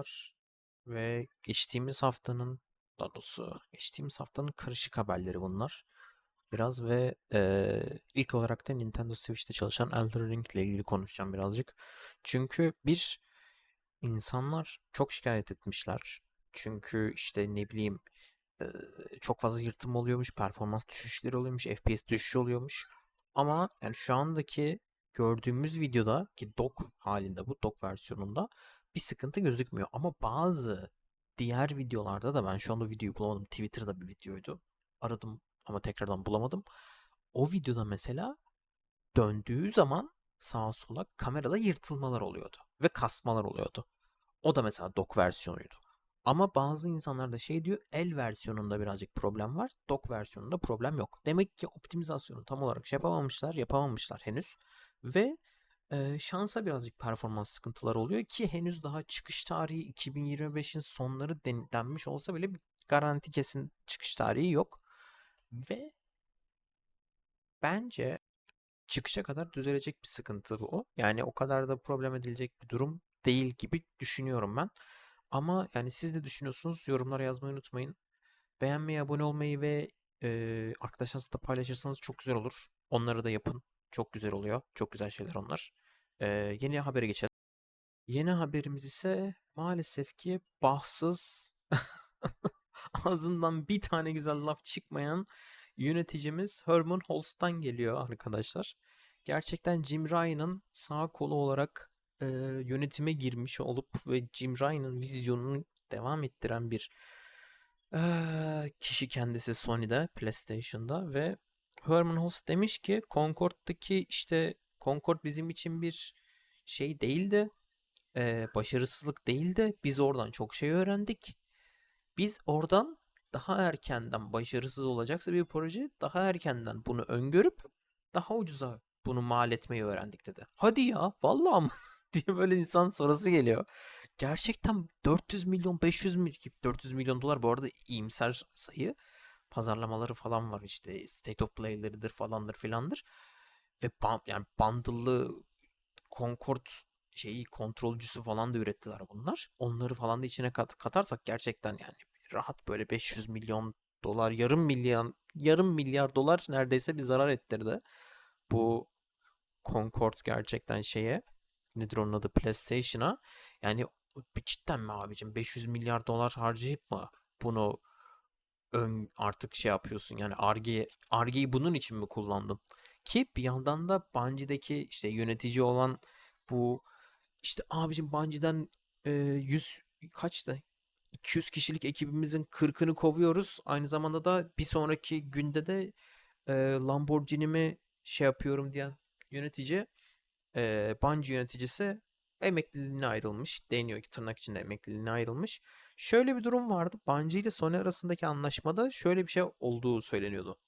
merhabalar ve geçtiğimiz haftanın daha doğrusu geçtiğimiz haftanın karışık haberleri bunlar. Biraz ve eee, ilk olarak da Nintendo Switch'te çalışan Elden Ring ile ilgili konuşacağım birazcık. Çünkü bir insanlar çok şikayet etmişler. Çünkü işte ne bileyim eee, çok fazla yırtım oluyormuş, performans düşüşleri oluyormuş, FPS düşüşü oluyormuş. Ama yani şu andaki gördüğümüz videoda ki dock halinde bu dock versiyonunda bir sıkıntı gözükmüyor. Ama bazı diğer videolarda da ben şu anda videoyu bulamadım. Twitter'da bir videoydu. Aradım ama tekrardan bulamadım. O videoda mesela döndüğü zaman sağa sola kamerada yırtılmalar oluyordu ve kasmalar oluyordu. O da mesela dock versiyonuydu. Ama bazı insanlar da şey diyor el versiyonunda birazcık problem var. Dock versiyonunda problem yok. Demek ki optimizasyonu tam olarak şey yapamamışlar, yapamamışlar henüz. Ve şansa birazcık performans sıkıntıları oluyor ki henüz daha çıkış tarihi 2025'in sonları den- denmiş olsa bile bir garanti kesin çıkış tarihi yok. Ve bence çıkışa kadar düzelecek bir sıkıntı bu. Yani o kadar da problem edilecek bir durum değil gibi düşünüyorum ben. Ama yani siz de düşünüyorsunuz. Yorumlara yazmayı unutmayın. Beğenmeyi, abone olmayı ve e, arkadaşlarınızla paylaşırsanız çok güzel olur. Onları da yapın. Çok güzel oluyor. Çok güzel şeyler onlar. E, yeni habere geçelim. Yeni haberimiz ise maalesef ki bahtsız ağzından bir tane güzel laf çıkmayan yöneticimiz Herman Holtz'tan geliyor arkadaşlar. Gerçekten Jim Ryan'ın sağ kolu olarak e, yönetime girmiş olup ve Jim Ryan'ın vizyonunu devam ettiren bir e, kişi kendisi Sony'de, PlayStation'da ve Herman Holtz demiş ki Concord'daki işte Concord bizim için bir şey değildi, e, başarısızlık değildi. Biz oradan çok şey öğrendik. Biz oradan daha erkenden başarısız olacaksa bir proje daha erkenden bunu öngörüp daha ucuza bunu mal etmeyi öğrendik dedi. Hadi ya vallahi mı diye böyle insan sorası geliyor. Gerçekten 400 milyon 500 milyon 400 milyon dolar bu arada iyimser sayı. Pazarlamaları falan var işte state of play'leridir falandır filandır. Ve ban, yani bundle'lı Concord şeyi kontrolcüsü falan da ürettiler bunlar. Onları falan da içine kat, katarsak gerçekten yani rahat böyle 500 milyon dolar, yarım milyar yarım milyar dolar neredeyse bir zarar ettirdi. Bu Concord gerçekten şeye nedir onun adı PlayStation'a. Yani cidden mi abicim 500 milyar dolar harcayıp mı bunu ön artık şey yapıyorsun yani Arge Arge'yi bunun için mi kullandın? Ki bir yandan da Bungie'deki işte yönetici olan bu işte abicim Bungie'den e, 100 kaçtı? 200 kişilik ekibimizin 40'ını kovuyoruz. Aynı zamanda da bir sonraki günde de e, Lamborghini'mi şey yapıyorum diyen yönetici e, Bungie yöneticisi emekliliğine ayrılmış. Deniyor ki tırnak içinde emekliliğine ayrılmış. Şöyle bir durum vardı. Bungie ile Sony arasındaki anlaşmada şöyle bir şey olduğu söyleniyordu.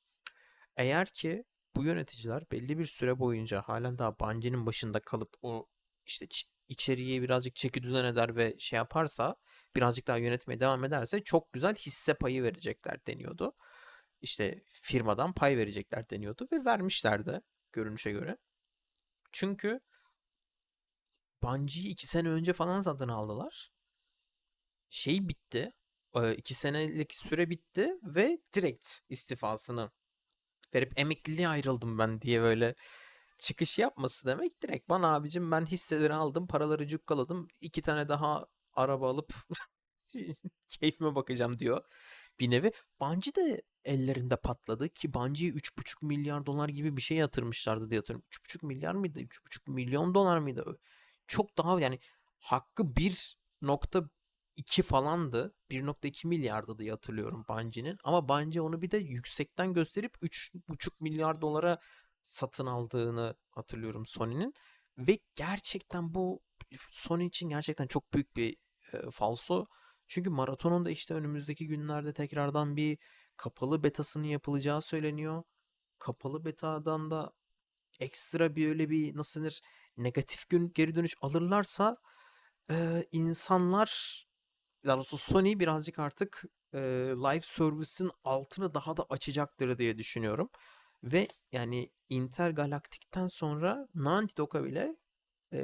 Eğer ki bu yöneticiler belli bir süre boyunca halen daha Bungie'nin başında kalıp o işte içeriği birazcık çeki düzen eder ve şey yaparsa birazcık daha yönetmeye devam ederse çok güzel hisse payı verecekler deniyordu. İşte firmadan pay verecekler deniyordu ve vermişler de görünüşe göre. Çünkü Bungie'yi iki sene önce falan satın aldılar. Şey bitti. iki senelik süre bitti ve direkt istifasını verip emekliliğe ayrıldım ben diye böyle çıkış yapması demek direkt bana abicim ben hisseleri aldım paraları cukkaladım iki tane daha araba alıp keyfime bakacağım diyor bir nevi. Bungie de ellerinde patladı ki Bungie'ye 3,5 milyar dolar gibi bir şey yatırmışlardı diye hatırlıyorum. 3,5 milyar mıydı? 3,5 milyon dolar mıydı? Çok daha yani hakkı 1.2 falandı. 1.2 milyardı diye hatırlıyorum Bungie'nin. Ama Bungie onu bir de yüksekten gösterip 3,5 milyar dolara satın aldığını hatırlıyorum Sony'nin. Ve gerçekten bu Sony için gerçekten çok büyük bir e, falso. Çünkü maratonun da işte önümüzdeki günlerde tekrardan bir kapalı betasının yapılacağı söyleniyor. Kapalı betadan da ekstra bir öyle bir nasıl denir negatif gün geri dönüş alırlarsa e, insanlar daha doğrusu Sony birazcık artık e, live service'in altını daha da açacaktır diye düşünüyorum. Ve yani Intergalaktik'ten sonra Naughty Dog'a bile e,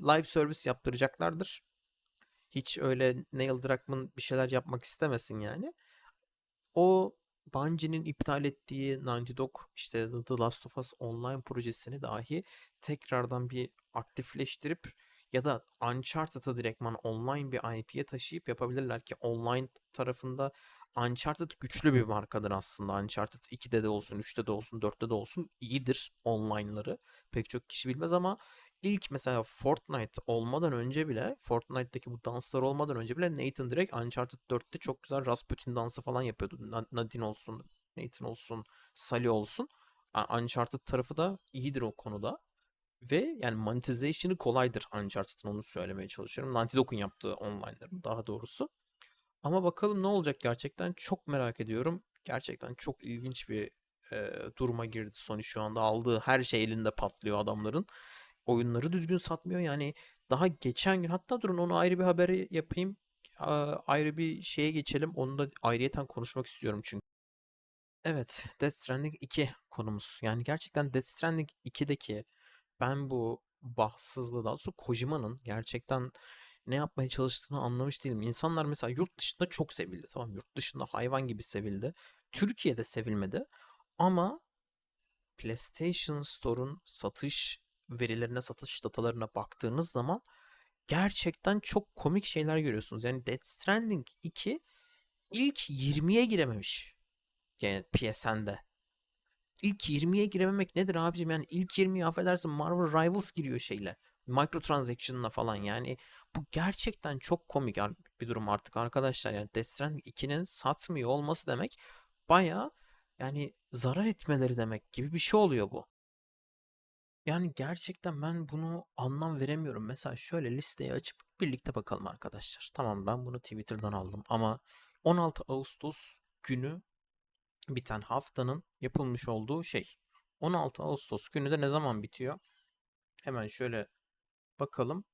live service yaptıracaklardır. hiç öyle Neil Druckmann bir şeyler yapmak istemesin yani. O Bungie'nin iptal ettiği Naughty Dog işte The Last of Us Online projesini dahi tekrardan bir aktifleştirip ya da Uncharted'ı direktman online bir IP'ye taşıyıp yapabilirler ki online tarafında Uncharted güçlü bir markadır aslında. Uncharted 2'de de olsun, 3'te de olsun, 4'te de olsun iyidir online'ları. Pek çok kişi bilmez ama ilk mesela Fortnite olmadan önce bile Fortnite'daki bu danslar olmadan önce bile Nathan direkt Uncharted 4'te çok güzel Rasputin dansı falan yapıyordu. Nadine olsun, Nathan olsun, Sally olsun. Uncharted tarafı da iyidir o konuda. Ve yani monetization'ı kolaydır Uncharted'ın onu söylemeye çalışıyorum. Naughty Dog'un yaptığı online'ların daha doğrusu. Ama bakalım ne olacak gerçekten çok merak ediyorum. Gerçekten çok ilginç bir e, duruma girdi Sony şu anda. Aldığı her şey elinde patlıyor adamların. Oyunları düzgün satmıyor. Yani daha geçen gün hatta durun onu ayrı bir haberi yapayım. A, ayrı bir şeye geçelim. Onu da ayrıyeten konuşmak istiyorum çünkü. Evet, Death Stranding 2 konumuz. Yani gerçekten Death Stranding 2'deki ben bu bahtsızlığı daha doğrusu Kojima'nın gerçekten ne yapmaya çalıştığını anlamış değilim. İnsanlar mesela yurt dışında çok sevildi. Tamam yurt dışında hayvan gibi sevildi. Türkiye'de sevilmedi. Ama PlayStation Store'un satış verilerine, satış datalarına baktığınız zaman gerçekten çok komik şeyler görüyorsunuz. Yani Death Stranding 2 ilk 20'ye girememiş. Yani PSN'de. İlk 20'ye girememek nedir abicim? Yani ilk 20'ye affedersin Marvel Rivals giriyor şeyle. Microtransaction'la falan yani bu gerçekten çok komik bir durum artık arkadaşlar. Yani Death Stranding 2'nin satmıyor olması demek baya yani zarar etmeleri demek gibi bir şey oluyor bu. Yani gerçekten ben bunu anlam veremiyorum. Mesela şöyle listeyi açıp birlikte bakalım arkadaşlar. Tamam ben bunu Twitter'dan aldım ama 16 Ağustos günü biten haftanın yapılmış olduğu şey. 16 Ağustos günü de ne zaman bitiyor? Hemen şöyle bakalım.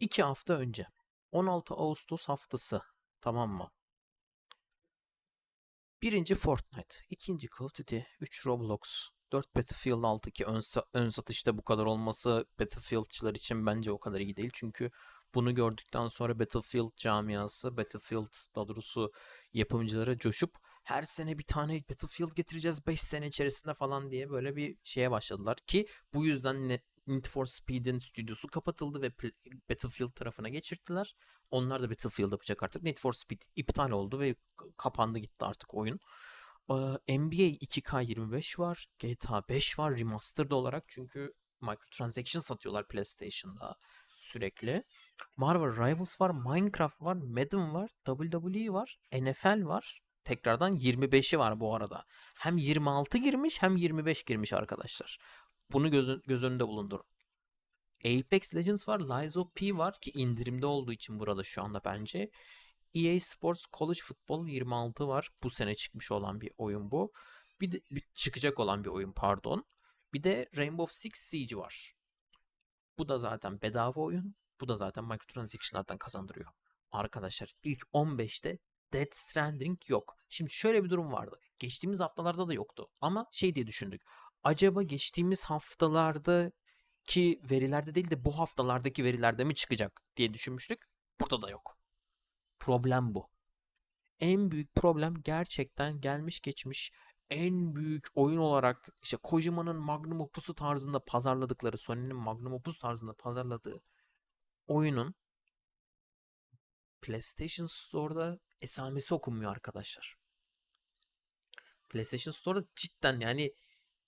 2 hafta önce. 16 Ağustos haftası. Tamam mı? Birinci Fortnite, ikinci Call of Duty, 3 Roblox, 4 Battlefield 6 ki ön, ön satışta bu kadar olması Battlefield'çılar için bence o kadar iyi değil. Çünkü bunu gördükten sonra Battlefield camiası, Battlefield daha doğrusu yapımcılara coşup her sene bir tane Battlefield getireceğiz 5 sene içerisinde falan diye böyle bir şeye başladılar ki bu yüzden Net, Need for Speed'in stüdyosu kapatıldı ve Battlefield tarafına geçirdiler. Onlar da Battlefield yapacak artık. Need for Speed iptal oldu ve kapandı gitti artık oyun. NBA 2K25 var. GTA 5 var remastered olarak çünkü microtransaction satıyorlar PlayStation'da sürekli. Marvel Rivals var, Minecraft var, Madden var, WWE var, NFL var. Tekrardan 25'i var bu arada. Hem 26 girmiş hem 25 girmiş arkadaşlar. Bunu göz, göz önünde bulundurun. Apex Legends var, Lies of P var ki indirimde olduğu için burada şu anda bence. EA Sports College Football 26 var. Bu sene çıkmış olan bir oyun bu. Bir de bir çıkacak olan bir oyun pardon. Bir de Rainbow Six Siege var. Bu da zaten bedava oyun. Bu da zaten microtransaction'lardan kazandırıyor. Arkadaşlar ilk 15'te Dead Stranding yok. Şimdi şöyle bir durum vardı. Geçtiğimiz haftalarda da yoktu. Ama şey diye düşündük. Acaba geçtiğimiz haftalarda ki verilerde değil de bu haftalardaki verilerde mi çıkacak diye düşünmüştük. Burada da yok. Problem bu. En büyük problem gerçekten gelmiş geçmiş en büyük oyun olarak işte Kojima'nın Magnum Opus'u tarzında pazarladıkları, Sony'nin Magnum Opus tarzında pazarladığı oyunun PlayStation Store'da esamesi okunmuyor arkadaşlar. PlayStation Store'da cidden yani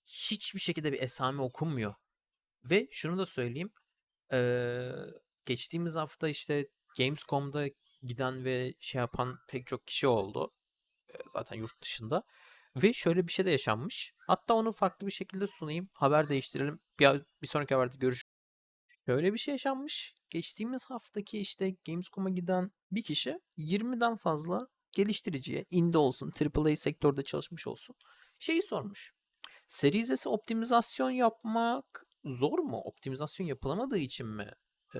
hiçbir şekilde bir esame okunmuyor. Ve şunu da söyleyeyim. Ee, geçtiğimiz hafta işte Gamescom'da giden ve şey yapan pek çok kişi oldu. Zaten yurt dışında. Ve şöyle bir şey de yaşanmış. Hatta onu farklı bir şekilde sunayım. Haber değiştirelim. Bir, bir sonraki haberde görüş. Şöyle bir şey yaşanmış. Geçtiğimiz haftaki işte Gamescom'a giden bir kişi 20'den fazla geliştiriciye, indie olsun, AAA sektörde çalışmış olsun, şeyi sormuş. Series optimizasyon yapmak zor mu? Optimizasyon yapılamadığı için mi ee,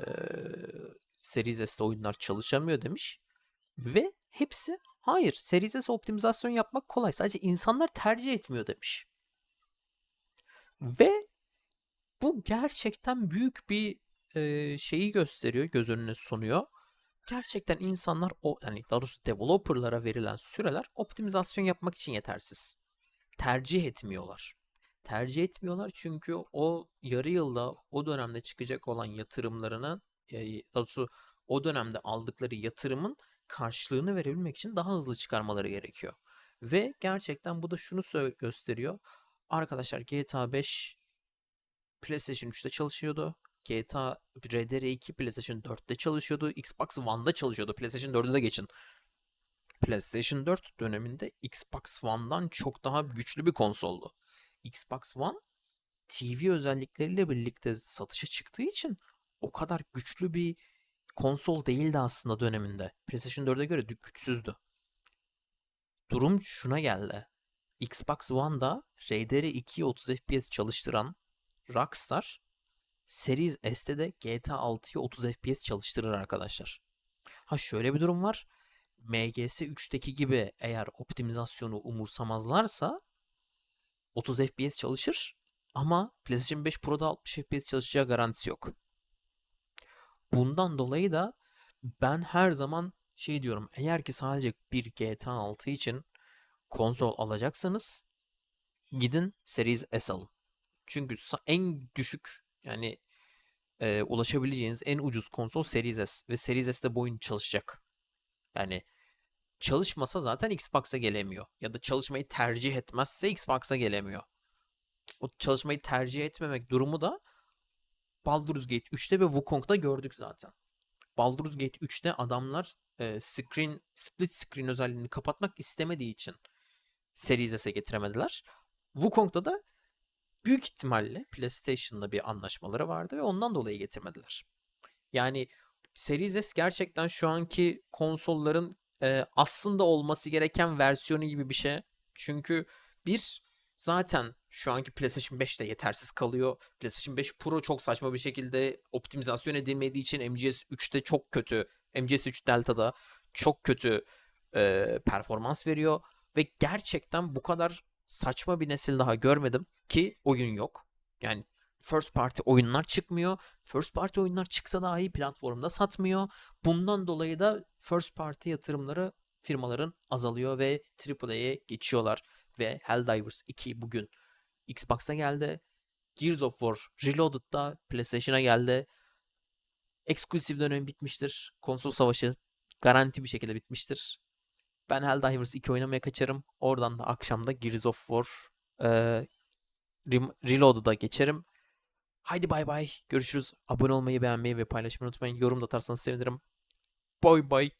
Series oyunlar çalışamıyor demiş. Ve hepsi hayır Series S optimizasyon yapmak kolay. Sadece insanlar tercih etmiyor demiş. Ve bu gerçekten büyük bir e, şeyi gösteriyor, göz önüne sunuyor. gerçekten insanlar o yani daha developerlara verilen süreler optimizasyon yapmak için yetersiz. Tercih etmiyorlar. Tercih etmiyorlar çünkü o yarı yılda o dönemde çıkacak olan yatırımlarını e, daha doğrusu o dönemde aldıkları yatırımın karşılığını verebilmek için daha hızlı çıkarmaları gerekiyor. Ve gerçekten bu da şunu gösteriyor. Arkadaşlar GTA 5 PlayStation 3'te çalışıyordu. GTA RDR2 PlayStation 4'te çalışıyordu. Xbox One'da çalışıyordu. PlayStation 4'e de geçin. PlayStation 4 döneminde Xbox One'dan çok daha güçlü bir konsoldu. Xbox One TV özellikleriyle birlikte satışa çıktığı için o kadar güçlü bir konsol değildi aslında döneminde. PlayStation 4'e göre dü- güçsüzdü. Durum şuna geldi. Xbox One'da RDR2'yi 30 FPS çalıştıran Rockstar Series S'te de GTA 6'yı 30 FPS çalıştırır arkadaşlar. Ha şöyle bir durum var. MGS 3'teki gibi eğer optimizasyonu umursamazlarsa 30 FPS çalışır ama PlayStation 5 Pro'da 60 FPS çalışacağı garantisi yok. Bundan dolayı da ben her zaman şey diyorum. Eğer ki sadece bir GTA 6 için konsol alacaksanız gidin Series S alın. Çünkü en düşük yani e, ulaşabileceğiniz en ucuz konsol Series S ve Series S'te bu oyun çalışacak. Yani çalışmasa zaten Xbox'a gelemiyor. Ya da çalışmayı tercih etmezse Xbox'a gelemiyor. O çalışmayı tercih etmemek durumu da Baldur's Gate 3'te ve Wukong'da gördük zaten. Baldur's Gate 3'te adamlar e, screen split screen özelliğini kapatmak istemediği için Series S'e getiremediler. Wukong'da da büyük ihtimalle PlayStation'la bir anlaşmaları vardı ve ondan dolayı getirmediler. Yani Series S gerçekten şu anki konsolların e, aslında olması gereken versiyonu gibi bir şey. Çünkü bir zaten şu anki PlayStation 5 de yetersiz kalıyor. PlayStation 5 Pro çok saçma bir şekilde optimizasyon edilmediği için MGS 3'te çok kötü. MGS 3 Delta'da çok kötü e, performans veriyor ve gerçekten bu kadar saçma bir nesil daha görmedim ki oyun yok. Yani first party oyunlar çıkmıyor. First party oyunlar çıksa dahi platformda satmıyor. Bundan dolayı da first party yatırımları firmaların azalıyor ve AAA'ye geçiyorlar. Ve Helldivers 2 bugün Xbox'a geldi. Gears of War Reloaded da PlayStation'a geldi. Exclusive dönemi bitmiştir. Konsol savaşı garanti bir şekilde bitmiştir. Ben Helldivers 2 oynamaya kaçarım. Oradan da akşamda Gears of War e, Rem- Reloaded'a geçerim. Haydi bay bay. Görüşürüz. Abone olmayı, beğenmeyi ve paylaşmayı unutmayın. Yorum da atarsanız sevinirim. Bay bay.